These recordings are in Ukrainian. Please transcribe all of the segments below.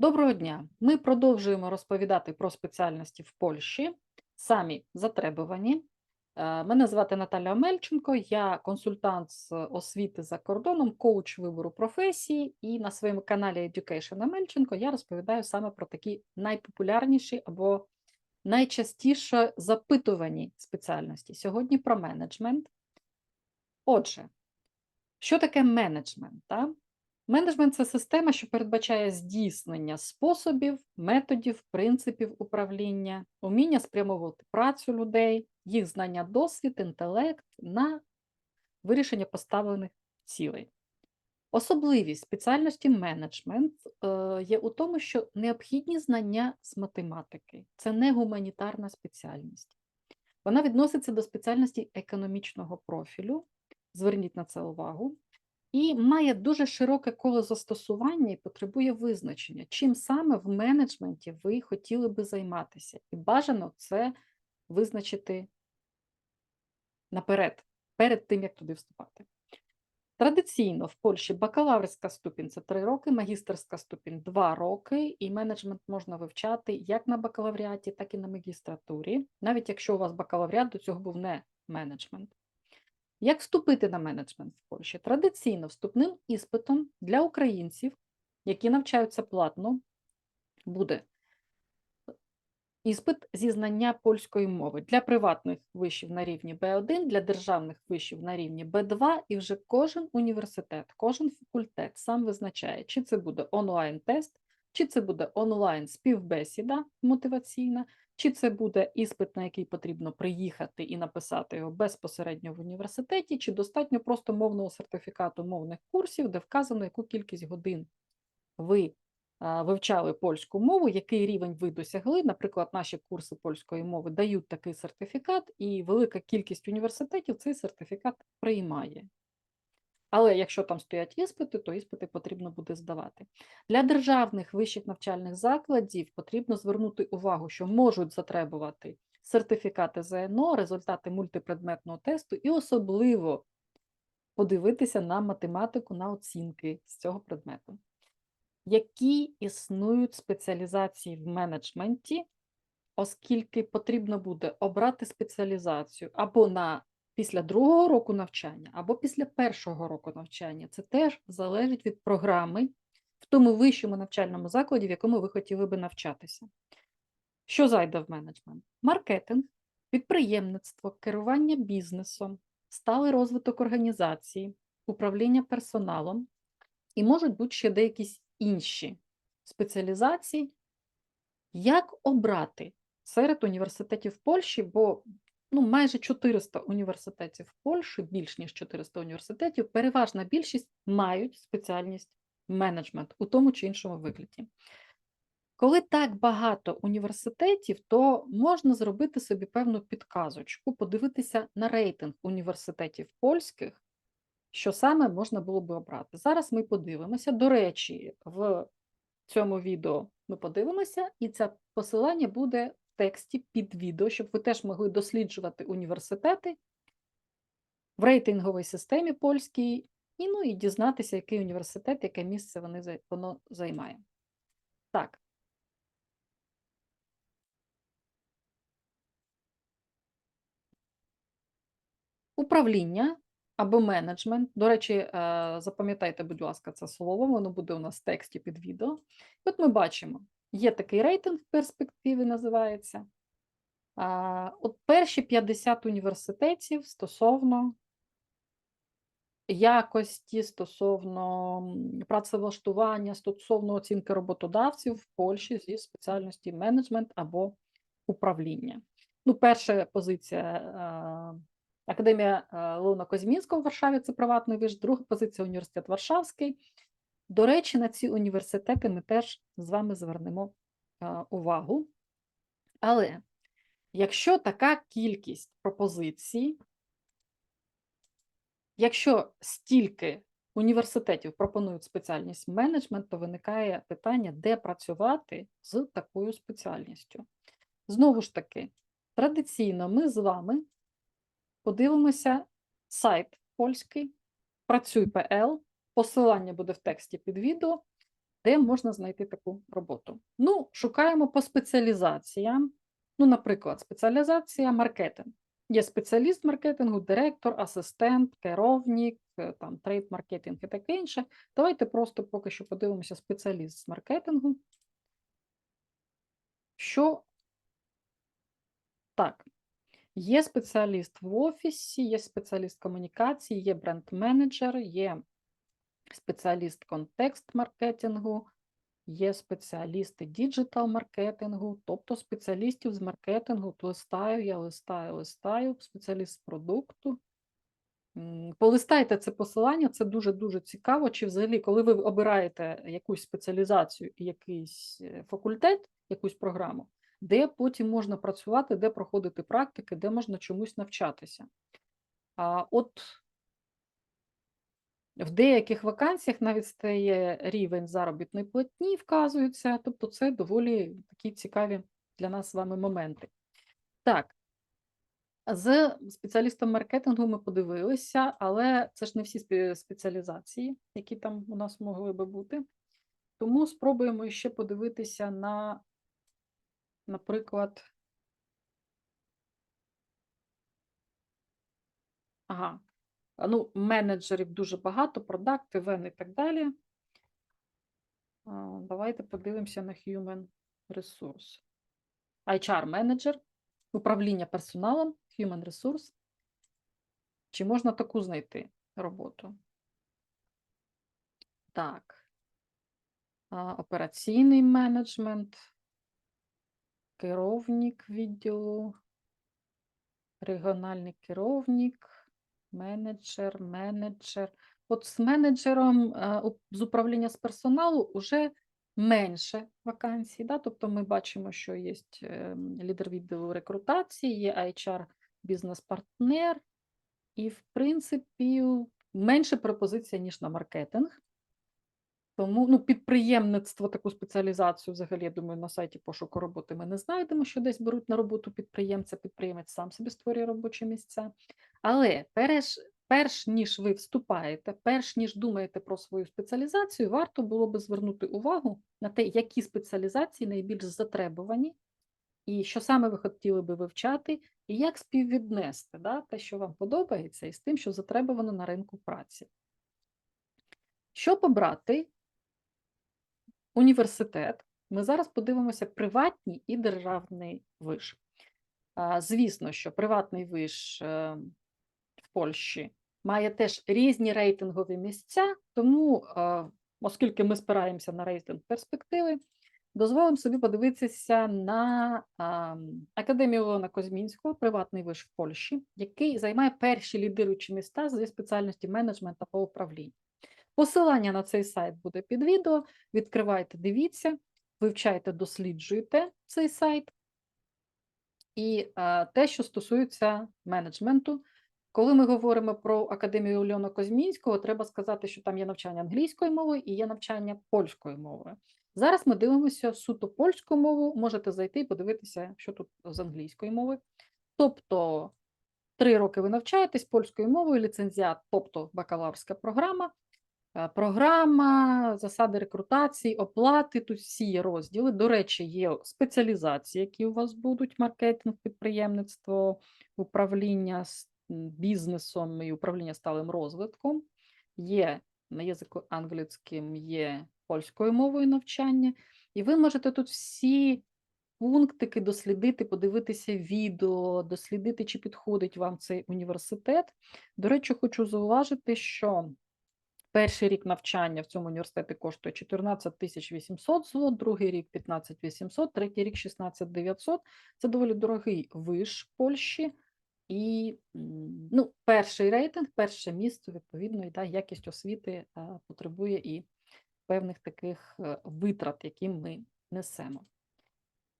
Доброго дня! Ми продовжуємо розповідати про спеціальності в Польщі, самі затребувані. Е, Мене звати Наталя Омельченко, я консультант з освіти за кордоном, коуч вибору професії, і на своєму каналі Education Омельченко я розповідаю саме про такі найпопулярніші або найчастіше запитувані спеціальності. Сьогодні про менеджмент. Отже, що таке менеджмент? Та? Менеджмент це система, що передбачає здійснення способів, методів, принципів управління, уміння спрямовувати працю людей, їх знання, досвід, інтелект на вирішення поставлених цілей. Особливість спеціальності менеджмент е, є у тому, що необхідні знання з математики це не гуманітарна спеціальність. Вона відноситься до спеціальності економічного профілю. Зверніть на це увагу і має дуже широке коло застосування і потребує визначення, чим саме в менеджменті ви хотіли би займатися. І бажано це визначити наперед, перед тим, як туди вступати. Традиційно в Польщі бакалаврська ступінь це 3 роки, магістерська ступінь 2 роки, і менеджмент можна вивчати як на бакалавріаті, так і на магістратурі, навіть якщо у вас бакалавріат до цього був не менеджмент. Як вступити на менеджмент в Польщі? Традиційно вступним іспитом для українців, які навчаються платно, буде іспит зі знання польської мови для приватних вишів на рівні Б1, для державних вишів на рівні Б2, і вже кожен університет, кожен факультет сам визначає, чи це буде онлайн-тест, чи це буде онлайн співбесіда мотиваційна, чи це буде іспит, на який потрібно приїхати і написати його безпосередньо в університеті, чи достатньо просто мовного сертифікату мовних курсів, де вказано, яку кількість годин ви вивчали польську мову, який рівень ви досягли. Наприклад, наші курси польської мови дають такий сертифікат, і велика кількість університетів цей сертифікат приймає. Але якщо там стоять іспити, то іспити потрібно буде здавати. Для державних вищих навчальних закладів потрібно звернути увагу, що можуть затребувати сертифікати ЗНО, результати мультипредметного тесту, і особливо подивитися на математику, на оцінки з цього предмету. Які існують спеціалізації в менеджменті, оскільки потрібно буде обрати спеціалізацію або на після другого року навчання або після першого року навчання. Це теж залежить від програми в тому вищому навчальному закладі, в якому ви хотіли би навчатися. Що зайде в менеджмент? Маркетинг, підприємництво, керування бізнесом, сталий розвиток організації, управління персоналом і можуть бути ще деякі інші спеціалізації. Як обрати серед університетів Польщі, бо ну, майже 400 університетів в Польщі, більш ніж 400 університетів, переважна більшість мають спеціальність менеджмент у тому чи іншому вигляді. Коли так багато університетів, то можна зробити собі певну підказочку, подивитися на рейтинг університетів польських, що саме можна було би обрати. Зараз ми подивимося. До речі, в цьому відео ми подивимося, і це посилання буде тексті під відео, щоб ви теж могли досліджувати університети в рейтинговій системі польській, і ну і дізнатися, який університет, яке місце вони, воно займає. Так. Управління або менеджмент. До речі, е, запам'ятайте, будь ласка, це слово, воно буде у нас в тексті під відео. От ми бачимо, є такий рейтинг в перспективі, називається. От перші 50 університетів стосовно якості, стосовно працевлаштування, стосовно оцінки роботодавців в Польщі зі спеціальності менеджмент або управління. Ну, перша позиція Академія Леона Козьмінського в Варшаві це приватний виш, друга позиція університет Варшавський. До речі, на ці університети ми теж з вами звернемо увагу. Але Якщо така кількість пропозицій, якщо стільки університетів пропонують спеціальність менеджмент, то виникає питання, де працювати з такою спеціальністю. Знову ж таки, традиційно ми з вами подивимося сайт польський, працюй.пл, посилання буде в тексті під відео. Де можна знайти таку роботу? Ну, шукаємо по спеціалізаціям. Ну, наприклад, спеціалізація маркетинг. Є спеціаліст маркетингу, директор, асистент, керівник, е, там трейд-маркетинг і таке інше. Давайте просто поки що подивимося спеціаліст з маркетингу. Що так, є спеціаліст в офісі, є спеціаліст комунікації, є бренд-менеджер, є спеціаліст контекст-маркетингу, є спеціалісти діджитал-маркетингу, тобто спеціалістів з маркетингу листаю, я листаю, листаю, спеціаліст з продукту. Полистайте це посилання, це дуже-дуже цікаво. Чи взагалі, коли ви обираєте якусь спеціалізацію і якийсь е, факультет, якусь програму, де потім можна працювати, де проходити практики, де можна чомусь навчатися. А от в деяких вакансіях навіть стає рівень заробітної платні, вказується, тобто це доволі такі цікаві для нас з вами моменти. Так, з спеціалістом маркетингу ми подивилися, але це ж не всі спеціалізації, які там у нас могли би бути. Тому спробуємо ще подивитися на, наприклад, ага, ну, менеджерів дуже багато, продакт, івен і так далі. Давайте подивимося на Human Resource. HR менеджер, управління персоналом, Human Resource. Чи можна таку знайти роботу? Так. Операційний менеджмент, керівник відділу, регіональний керівник, менеджер, менеджер. От з менеджером е, з управління з персоналу вже менше вакансій. Да? Тобто ми бачимо, що є лідер відділу рекрутації, є HR бізнес-партнер, і, в принципі, менше пропозиція, ніж на маркетинг. Тому ну, підприємництво, таку спеціалізацію, взагалі, я думаю, на сайті пошуку роботи ми не знайдемо, що десь беруть на роботу підприємця, підприємець сам собі створює робочі місця. Але перш, перш ніж ви вступаєте, перш ніж думаєте про свою спеціалізацію, варто було би звернути увагу на те, які спеціалізації найбільш затребувані, і що саме ви хотіли би вивчати, і як співвіднести да, те, що вам подобається, із тим, що затребувано на ринку праці. Щоб обрати університет, ми зараз подивимося приватний і державний виш. Звісно, що приватний виш е, Польщі має теж різні рейтингові місця, тому, е, оскільки ми спираємося на рейтинг перспективи, дозволимо собі подивитися на Академію Олена Козмінського, приватний виш в Польщі, який займає перші лідируючі міста зі спеціальності менеджменту та управління. Посилання на цей сайт буде під відео. Відкривайте, дивіться, вивчайте, досліджуйте цей сайт. І е, те, що стосується менеджменту, коли ми говоримо про Академію Ольона Козмінського, треба сказати, що там є навчання англійською мовою і є навчання польською мовою. Зараз ми дивимося суто польську мову, можете зайти і подивитися, що тут з англійської мови. Тобто, три роки ви навчаєтесь польською мовою, ліцензіат, тобто бакалаврська програма, Е, Програма, засади рекрутації, оплати, тут всі є розділи. До речі, є спеціалізації, які у вас будуть: маркетинг, підприємництво, управління бізнесом і управління сталим розвитком. Є на язику англійським, є польською мовою навчання. І ви можете тут всі пунктики дослідити, подивитися відео, дослідити, чи підходить вам цей університет. До речі, хочу зауважити, що Перший рік навчання в цьому університеті коштує 14 тисяч 800 злот, другий рік 15 800, третій рік 16 900. Це доволі дорогий виш Польщі. І ну, перший рейтинг, перше місце, відповідно, і да, якість освіти потребує і певних таких е, витрат, які ми несемо.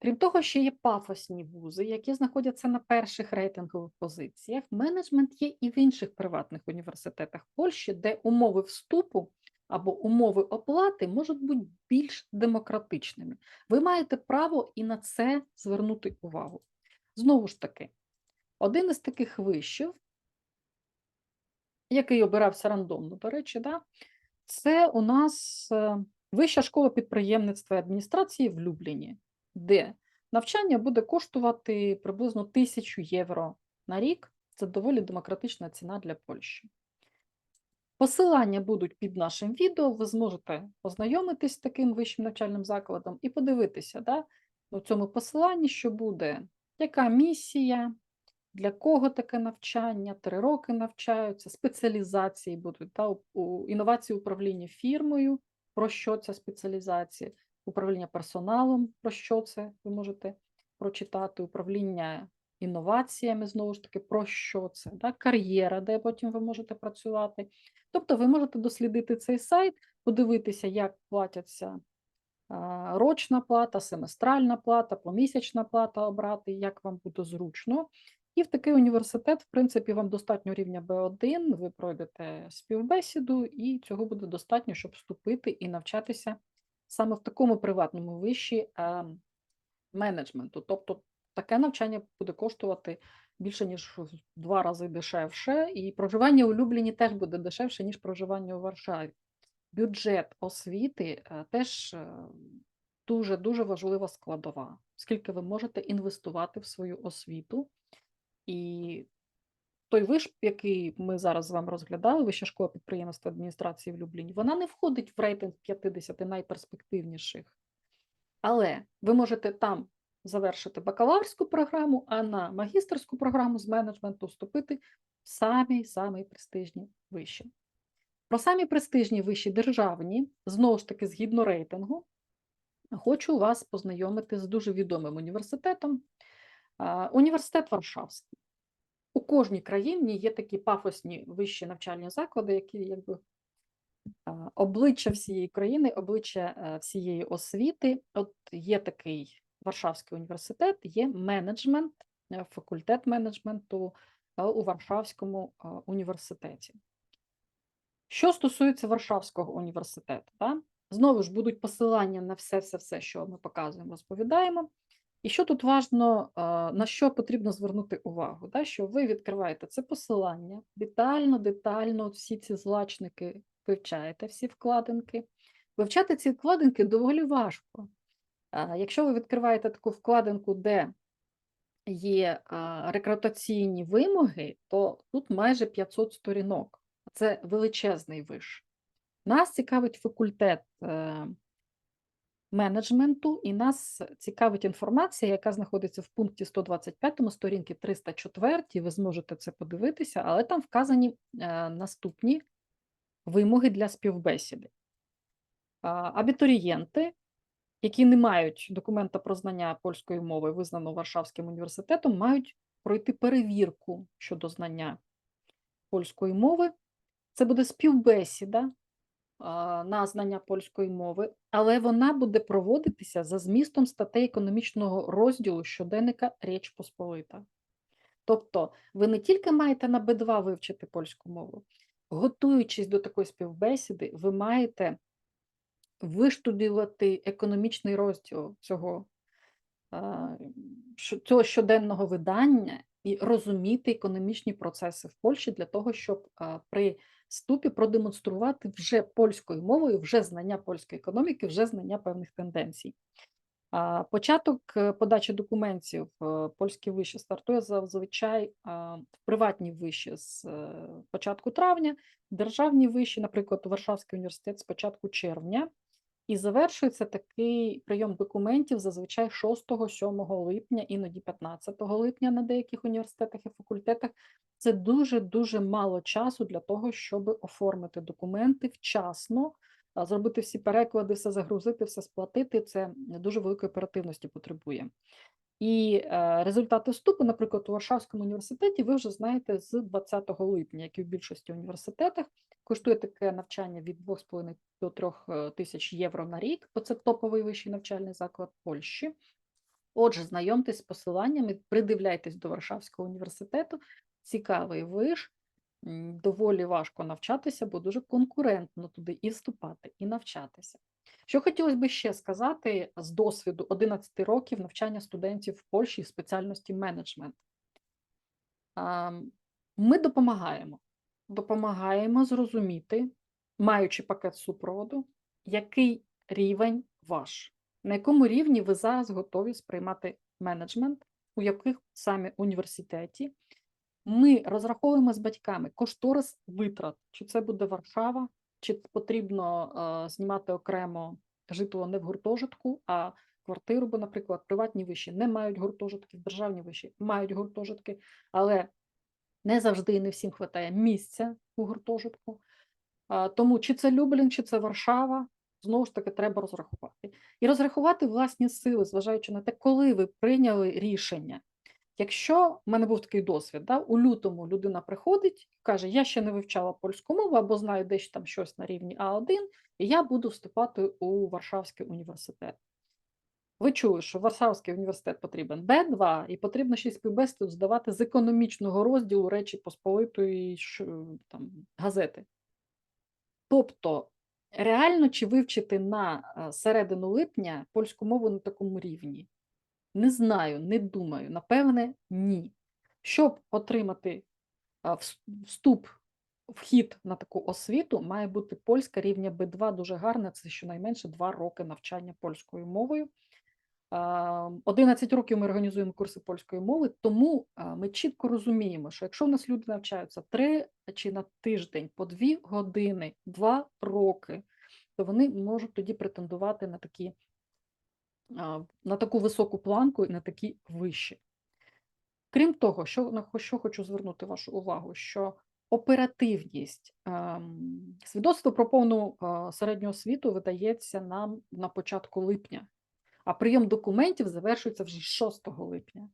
Крім того, ще є пафосні вузи, які знаходяться на перших рейтингових позиціях. Менеджмент є і в інших приватних університетах Польщі, де умови вступу або умови оплати можуть бути більш демократичними. Ви маєте право і на це звернути увагу. Знову ж таки, один із таких вишів, який обирався рандомно, до речі, да, це у нас е, Вища школа підприємництва і адміністрації в Любліні, де навчання буде коштувати приблизно 1000 євро на рік. Це доволі демократична ціна для Польщі. Посилання будуть під нашим відео. Ви зможете познайомитись з таким вищим навчальним закладом і подивитися да, у цьому посиланні, що буде, яка місія, для кого таке навчання, три роки навчаються, спеціалізації будуть, у інновації управління фірмою, про що ця спеціалізація, управління персоналом, про що це ви можете прочитати, управління інноваціями, знову ж таки, про що це, да, кар'єра, де потім ви можете працювати. Тобто ви можете дослідити цей сайт, подивитися, як платяться рочна плата, семестральна плата, помісячна плата обрати, як вам буде зручно. І в такий університет, в принципі, вам достатньо рівня B1, ви пройдете співбесіду, і цього буде достатньо, щоб вступити і навчатися саме в такому приватному виші а, менеджменту. Тобто таке навчання буде коштувати більше, ніж в два рази дешевше, і проживання у Любліні теж буде дешевше, ніж проживання у Варшаві. Бюджет освіти е, теж дуже дуже важлива складова, оскільки ви можете інвестувати в свою освіту. І той виш, який ми зараз з вами розглядали, Вища школа підприємства адміністрації в Любліні, вона не входить в рейтинг 50 найперспективніших. Але ви можете там завершити бакалаврську програму, а на магістерську програму з менеджменту вступити в самі самі престижні виші. Про самі престижні виші державні, знову ж таки, згідно рейтингу, хочу вас познайомити з дуже відомим університетом. Університет Варшавський. У кожній країні є такі пафосні вищі навчальні заклади, які якби обличчя всієї країни, обличчя е, всієї освіти. От є такий Варшавський університет, є менеджмент, е, факультет менеджменту е, у Варшавському університеті. Що стосується Варшавського університету, да? знову ж будуть посилання на все, все, все, що ми показуємо, розповідаємо. І що тут важно, на що потрібно звернути увагу? Да? Що ви відкриваєте це посилання, детально, детально всі ці злачники вивчаєте, всі вкладинки. Вивчати ці вкладинки доволі важко. Якщо ви відкриваєте таку вкладинку, де є рекрутаційні вимоги, то тут майже 500 сторінок. Це величезний виш. Нас цікавить факультет е, менеджменту, і нас цікавить інформація, яка знаходиться в пункті 125 сторінки 304. Ви зможете це подивитися, але там вказані е, наступні вимоги для співбесіди. Абітурієнти, які не мають документа про знання польської мови, визнаного Варшавським університетом, мають пройти перевірку щодо знання польської мови. Це буде співбесіда на знання польської мови, але вона буде проводитися за змістом статей економічного розділу щоденника Річ Посполита. Тобто, ви не тільки маєте на Б2 вивчити польську мову, готуючись до такої співбесіди, ви маєте виштудувати економічний розділ цього, цього щоденного видання і розуміти економічні процеси в Польщі для того, щоб при вступі продемонструвати вже польською мовою, вже знання польської економіки, вже знання певних тенденцій. Початок е, подачі документів е, польські виші стартує зазвичай в приватні виші з е, початку травня, державні виші, наприклад, Варшавський університет з початку червня. І завершується такий прийом документів зазвичай 6-7 липня, іноді 15 липня на деяких університетах і факультетах. Це дуже-дуже мало часу для того, щоб оформити документи вчасно, зробити всі переклади, все загрузити, все сплатити. Це дуже великої оперативності потребує. І е, результати вступу, наприклад, у Варшавському університеті, ви вже знаєте з 20 липня, як і в більшості університетах. Коштує таке навчання від 2,5 до 3 е, тисяч євро на рік, бо це топовий вищий навчальний заклад Польщі. Отже, знайомтесь з посиланнями, придивляйтесь до Варшавського університету, цікавий виш, доволі важко навчатися, бо дуже конкурентно туди і вступати, і навчатися. Що хотілося б ще сказати з досвіду 11 років навчання студентів в Польщі в спеціальності менеджмент. Ми допомагаємо. Допомагаємо зрозуміти, маючи пакет супроводу, який рівень ваш. На якому рівні ви зараз готові сприймати менеджмент, у яких саме університеті ми розраховуємо з батьками кошторис витрат, чи це буде Варшава, чи потрібно е, знімати окремо житло не в гуртожитку, а квартиру, бо, наприклад, приватні виші не мають гуртожитків, державні виші мають гуртожитки, але не завжди і не всім вистачає місця у гуртожитку. А, Тому чи це Люблін, чи це Варшава, знову ж таки, треба розрахувати. І розрахувати власні сили, зважаючи на те, коли ви прийняли рішення. Якщо в мене був такий досвід, да, у лютому людина приходить і каже, я ще не вивчала польську мову або знаю десь там щось на рівні А1, і я буду вступати у Варшавський університет. Ви чули, що Варшавський університет потрібен Б2, і потрібно ще співбесіду здавати з економічного розділу Речі Посполитої там, газети. Тобто, реально чи вивчити на е, середину липня польську мову на такому рівні? Не знаю, не думаю. Напевне, ні. Щоб отримати вступ, вхід на таку освіту, має бути польська рівня Б2 дуже гарна. Це щонайменше 2 роки навчання польською мовою. А, 11 років ми організуємо курси польської мови, тому ми чітко розуміємо, що якщо в нас люди навчаються 3 чи на тиждень по 2 години, 2 роки, то вони можуть тоді претендувати на такі на таку високу планку і на такі вищі. Крім того, що, на що хочу звернути вашу увагу, що оперативність, ем, свідоцтво про повну е, середню освіту видається нам на початку липня, а прийом документів завершується вже 6 липня.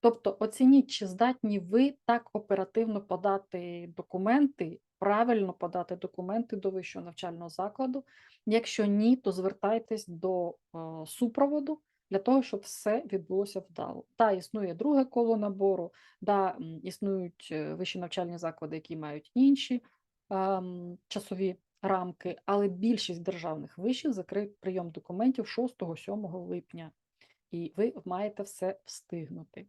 Тобто оцініть, чи здатні ви так оперативно подати документи, правильно подати документи до вищого навчального закладу. Якщо ні, то звертайтесь до е, супроводу для того, щоб все відбулося вдало. Та існує друге коло набору, да, існують е, вищі навчальні заклади, які мають інші ем, часові рамки, але більшість державних вишів закрив прийом документів 6-7 липня, і ви маєте все встигнути.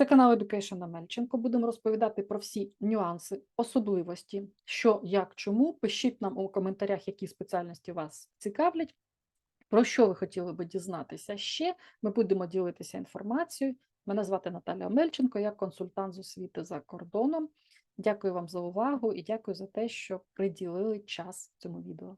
Це канал Education на Мельченко. Будемо розповідати про всі нюанси, особливості, що, як, чому. Пишіть нам у коментарях, які спеціальності вас цікавлять, про що ви хотіли би дізнатися ще. Ми будемо ділитися інформацією. Мене звати Наталя Омельченко, я консультант з освіти за кордоном. Дякую вам за увагу і дякую за те, що приділили час цьому відео.